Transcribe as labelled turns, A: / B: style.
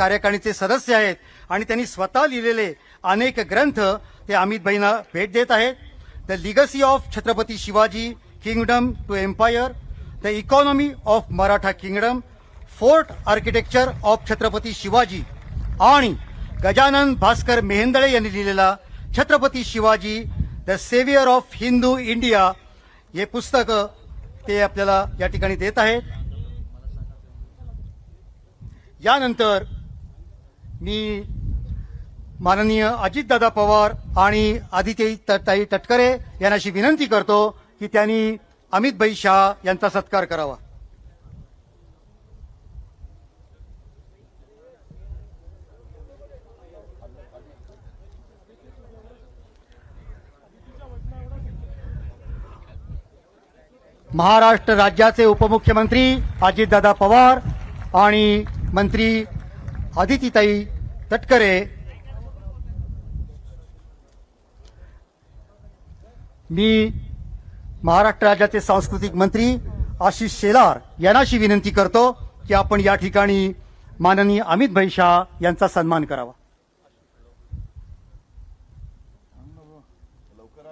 A: कार्यकारिणीचे सदस्य आहेत आणि त्यांनी स्वतः लिहिलेले अनेक ग्रंथ ते अमित भाईंना भेट देत आहेत. The legacy of Chhatrapati Shivaji kingdom to empire the economy of Maratha kingdom fort architecture of Chhatrapati Shivaji. आणि गजानन भास्कर मेहेंदळे यांनी लिहिलेला Chhatrapati Shivaji the saviour of Hindu India हे पुस्तक ते आपल्याला या ठिकाणी देत आहेत. यानंतर मी माननीय अजितदादा पवार आणि आदित्य ताई तटकरे यांना अशी विनंती करतो की त्यांनी अमितभाई शहा यांचा सत्कार करावा. महाराष्ट्र राज्याचे उपमुख्यमंत्री अजितदादा पवार आणि मंत्री आदितीताई तटकरे. मी महाराष्ट्र राज्याचे सांस्कृतिक मंत्री आशिष शेलार यांनाशी विनंती करतो की आपण या ठिकाणी माननीय अमित भाई शाह यांचा सन्मान करावा. लवकर